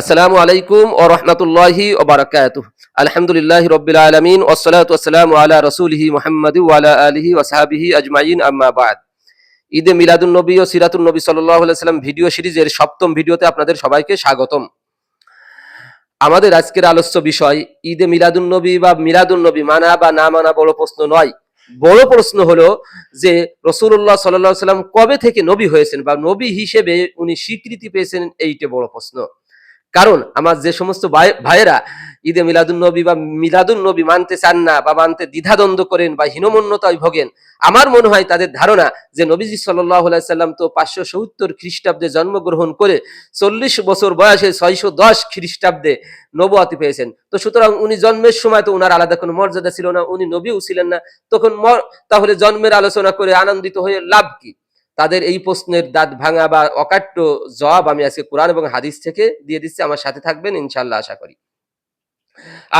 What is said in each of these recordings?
আসসালামু আলাইকুম ও রহমতুল্লাহি ও বারাকাতু আলহামদুলিল্লাহ রবিল আলমিন ওসলাত ওসালাম আলা রসুলহি মোহাম্মদ ওয়ালা আলহি ওসাহাবিহি আজমাইন, আম্মা বাদ। ঈদে মিলাদুন নবী ও সিরাতুন নবী সাল্লাহ সাল্লাম ভিডিও সিরিজের সপ্তম ভিডিওতে আপনাদের সবাইকে স্বাগতম। আমাদের আজকের আলোচ্য বিষয়, ঈদে মিলাদুন নবী বা মিলাদুন নবী মানা বা না মানা বড় প্রশ্ন নয়। বড় প্রশ্ন হলো যে রসুল্লাহ সাল্লাহ সাল্লাম কবে থেকে নবী হয়েছেন বা নবী হিসেবে উনি স্বীকৃতি পেয়েছেন, এইটা বড় প্রশ্ন। কারণ আমার যে সমস্ত ভাই- ভাইয়েরা ঈদে মিলাদুল নবী বা মিলাদুন নবী মানতে চান না বা মানতে দ্বিধাদ্বন্দ্ব করেন বা হীনমন্যতায় ভোগেন, আমার মনে হয় তাদের ধারণা যে নবীজি সাল্লাহ সাল্লাম তো পাঁচশো সত্তর খ্রিস্টাব্দে জন্মগ্রহণ করে চল্লিশ বছর বয়সে ছয়শো দশ খ্রিস্টাব্দে নবুয়াতি পেয়েছেন। তো সুতরাং উনি জন্মের সময় তো উনার আলাদা কোনো মর্যাদা ছিল না, উনি নবীও ছিলেন না। তখন তাহলে জন্মের আলোচনা করে আনন্দিত হয়ে লাভ কি? তাদের এই প্রশ্নের দাঁত ভাঙা বা অকাট্য জবাব আমি আজকে কোরআন এবং হাদিস থেকে দিয়ে দিচ্ছি। আমার সাথে থাকবেন ইনশাল্লাহ আশা করি।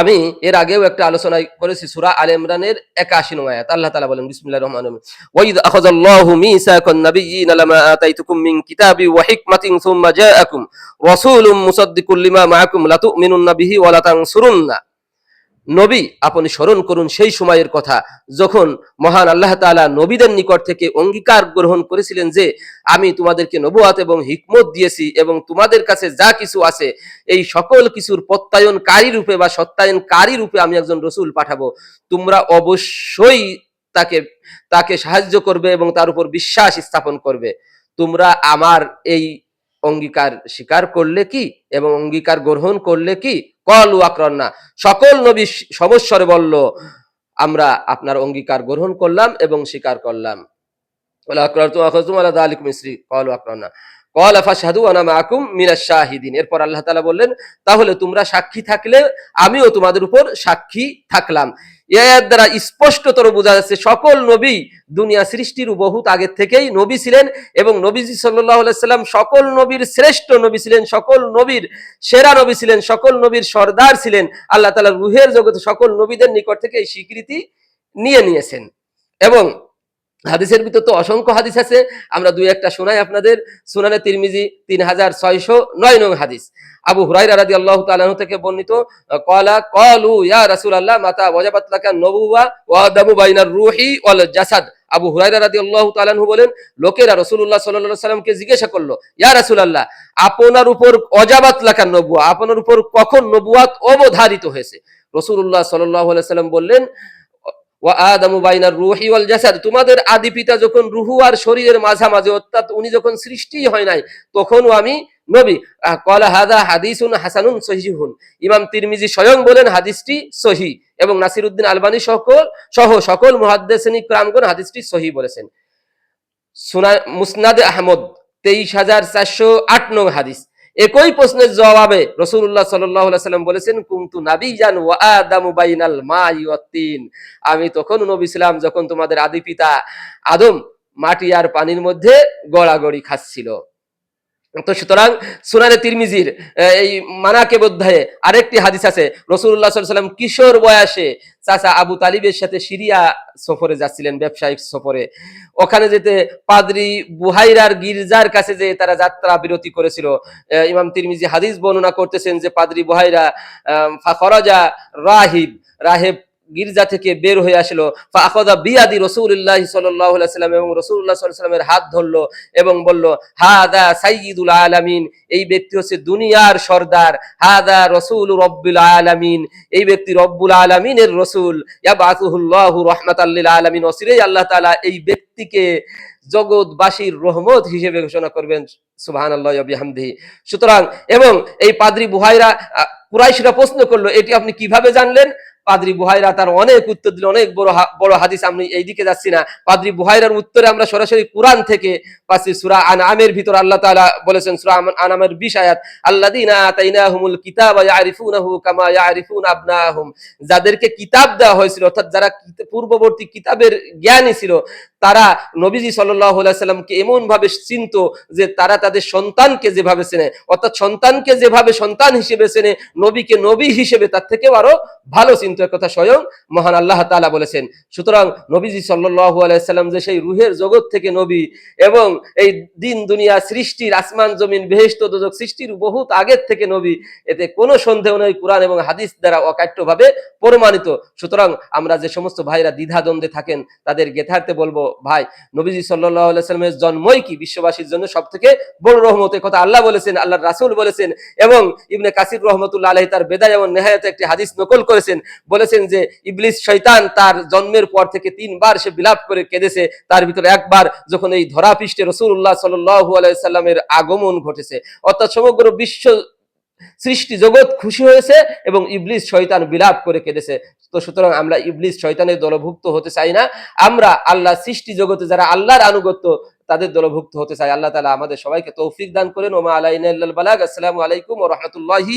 আমি এর আগেও একটা আলোচনা করেছি, সূরা আলে ইমরানের 81 নং আয়াত। আল্লাহ তাআলা বলেন, বিসমিল্লাহির রহমান রহিম। ওয়াইদ আখাযাল্লাহু মিসাকান নাবিয়্যিনা লামা আতাইতুকুম মিন কিতাবি ওয়া হিকমাতিন সুম্মা জাআকুম। রাসূলুম মুসাদ্দিকুল লিমা মাআকুম। লাতুমিনুন্না বিহি ওয়া লাতানসুরুন্না। নবী, আপনি স্মরণ করুন সেই সময়ের কথা, যখন মহান আল্লাহ তাআলা নবীদের নিকট থেকে অঙ্গীকার গ্রহণ করেছিলেন যে, আমি তোমাদেরকে নবুয়াত এবং হিকমত দিয়েছি এবং তোমাদের কাছে যা কিছু আছে, এই সকল কিছুর প্রত্যায়নকারী রূপে বা সত্যায়নকারী রূপে আমি একজন রসুল পাঠাবো। তোমরা অবশ্যই তাকে তাকে সাহায্য করবে এবং তার উপর বিশ্বাস স্থাপন করবে। তোমরা আমার এই অঙ্গীকার স্বীকার করলে কি এবং অঙ্গীকার গ্রহণ করলে কি? কলু আকরন্না সকল নবী সমস্বরে বলল, আমরা আপনার অঙ্গীকার গ্রহণ করলাম এবং স্বীকার করলাম। এরপর আল্লাহ বললেন, তাহলে তোমরা সাক্ষী থাকলে আমিও তোমাদের উপর সাক্ষী থাকলাম। আয়াত দ্বারা স্পষ্টতর বোঝা যাচ্ছে সকল নবী দুনিয়া সৃষ্টির বহুত আগের থেকেই নবী ছিলেন এবং নবীজি সাল্লাহ সাল্লাম সকল নবীর শ্রেষ্ঠ নবী ছিলেন, সকল নবীর সেরা নবী ছিলেন, সকল নবীর সর্দার ছিলেন। আল্লাহ তালা রুহের জগতে সকল নবীদের নিকট থেকে এই স্বীকৃতি নিয়ে নিয়েছেন। এবং হাদিসের ভিতর তো অসংখ্য হাদিস আছে। আমরা দুই একটা শোনাই আপনাদের। সুনানে তিরমিজি তিন হাজার ছয়শো নয় নং হাদিস। আবু হুরাই রাদি আল্লাহ তালাহ থেকে বর্ণিত কলা কলু ইয়া রাসুল আল্লাহ মাতা ওয়াজাবাত লাকা নবুয়া ওয়াদামু বাইনার রুহি ওয়াল জাসাদ। আবু হুরাইরা রাদি আল্লাহ তালাহু বলেন, লোকেরা রসুল্লাহ সাল্লাহ সাল্লামকে জিজ্ঞাসা করল, ইয়া রাসুল আল্লাহ আপনার উপর অজাবাত লাকা নবুয়া আপনার উপর কখন নবুয়াত অবধারিত হয়েছে? রসুল্লাহ সাল্লাহ সাল্লাম বললেন ওয়া আদামু বাইনার রুহি তোমাদের আদি পিতা যখন রুহু আর শরীরের মাঝামাঝি, অর্থাৎ উনি যখন সৃষ্টি হয় নাই, তখনও আমি নবী। কলা হাদা হাদিসুন হাসানুন সহিহুন। ইমাম তিরমিজি স্বয়ং বলেন হাদিসটি সহি এবং নাসিরউদ্দিন আলবানী সকল সহ সকল মুহাদ্দিসিন ইকরামগণ হাদিসটি সহি বলেছেন। সুনা মুসনাদে আহমদ, তেইশ হাজার চারশো আট নং হাদিস। একই প্রশ্নের জবাবে রসুল্লাহ সাল্লাম বলেছেন কুমতু নাবিজান ওয়া আদামু বাইনাল তিন। আমি তখন নবী ছিলাম যখন তোমাদের আদি পিতা আদম মাটি আর পানির মধ্যে গড়াগড়ি খাচ্ছিল। তো সুতরাং সুনানে তিরমিজির এই মানাকে অধ্যায়ে আরেকটি হাদিস আছে। রসুল্লাহ সাল্লাম কিশোর বয়সে চাচা আবু তালিবের সাথে সিরিয়া সফরে যাচ্ছিলেন ব্যবসায়িক সফরে। ওখানে যেতে পাদ্রি বুহাইরার গির্জার কাছে যে তারা যাত্রা বিরতি করেছিল। ইমাম তিরমিজি হাদিস বর্ণনা করতেছেন যে পাদ্রি বুহাইরা আহ, ফাখরাজা রাহিব রাহেব গির্জা থেকে বের হয়ে আসলো। ফাখদা বিয়াদি রসুল্লাহ সাল্লাহ সাল্লাম এবং রসুল্লাহ সাল্লামের হাত ধরলো এবং বলল হাদা সাইয়িদুল আলামিন। এই ব্যক্তি হচ্ছে দুনিয়ার সর্দার। হাদা রসুল রব্বুল আলামিন। এই ব্যক্তি রব্বুল আলামিনের রসুল। ইয়াবাতুহুল্লাহু রাহমাতাল্লিল আলামিন। অসিরেই আল্লাহ তাআলা এই ব্যক্তিকে জগৎবাসীর রহমত হিসেবে ঘোষণা করবেন। সুবহানাল্লাহ ওয়া বিহামদিহি। সুতরাং, এবং এই পাদ্রী বুহাইরা কুরাইশরা প্রশ্ন করল, এটি আপনি কীভাবে জানলেন? পাদ্রি বুহাইরা তার অনেক উত্তর দিল, অনেক বড় বড় হাদিস আমি এই দিকে যাচ্ছি না। পাদ্রি বুহাইরার উত্তরে আমরা সরাসরি কোরআন থেকে পাচ্ছি সুরা আন আমের ভিতর আল্লাহ তালা বলেছেন, সুরা আন- আমের বিশ আয়াত, আল্লাযীনা কিতাব কিতাবা ইয়ারিফুনাহু কামা ইয়ারিফুনা আবনাহুম। যাদেরকে কিতাব দেওয়া হয়েছিল, অর্থাৎ যারা পূর্ববর্তী কিতাবের জ্ঞানী ছিল তারা নবীজি সাল্লাহ এমন ভাবে চিনত যে তারা তাদের সন্তানকে যেভাবে চেনে, অর্থাৎ সন্তানকে যেভাবে সন্তান হিসেবে চেনে, নবীকে নবী হিসেবে তার থেকেও আরও ভালো চিন্ত কথা স্বয়ং মহান আল্লাহ তাআলা বলেছেন। সুতরাং নবীজি সাল্লাল্লাহু আলাইহি সাল্লাম যে সেই রুহের জগৎ থেকে নবী এবং এই দিন, দুনিয়া, সৃষ্টির আসমান, জমিন, বেহেশত, দোজক সৃষ্টির বহুত আগের থেকে নবী, এতে কোনো সন্দেহ নেই কোরআন এবং হাদিস দ্বারা অকাট্যভাবে প্রমাণিত। সুতরাং আমরা যে সমস্ত ভাইরা দ্বিধাদ্বন্দ্বে থাকেন, তাদের গেথার্থে বলব ভাই, নবীজি সাল্লাহ সাল্লামের জন্মই কি বিশ্ববাসীর জন্য সব থেকে বড় রহমতের কথা? আল্লাহ বলেছেন আল্লাহ রাসূল বলেছেন এবং ইবনে কাসির রহমতুল্লাহ আলাইহি তার বেদায় এবং নেহায়াতে একটি হাদিস নকল করেছেন। বলেছেন যে, ইবলিস শৈতান তার জন্মের পর থেকে তিনবার সে বিলাপ করে কেঁদেছে। তার ভিতরে একবার যখন এই ধরাপৃষ্ঠে রসুল্লাহ সাল্লাল্লাহু আলাইহি সাল্লামের আগমন ঘটেছে। অর্থাৎ সমগ্র বিশ্ব সৃষ্টি জগৎ খুশি হয়েছে এবং ইবলিস শয়তান বিলাপ করে কেঁদেছে। তো সুতরাং আমরা ইবলিস শয়তানের দলভুক্ত হতে চাই না। আমরা আল্লাহ সৃষ্টি জগতে যারা আল্লাহর আনুগত্য, তাদের দলভুক্ত হতে চাই। আল্লাহ তালা আমাদের সবাইকে তৌফিক দান করেন। ওমা আলাইন আসসালামু আলাইকুম ও রাহমাতুল্লাহি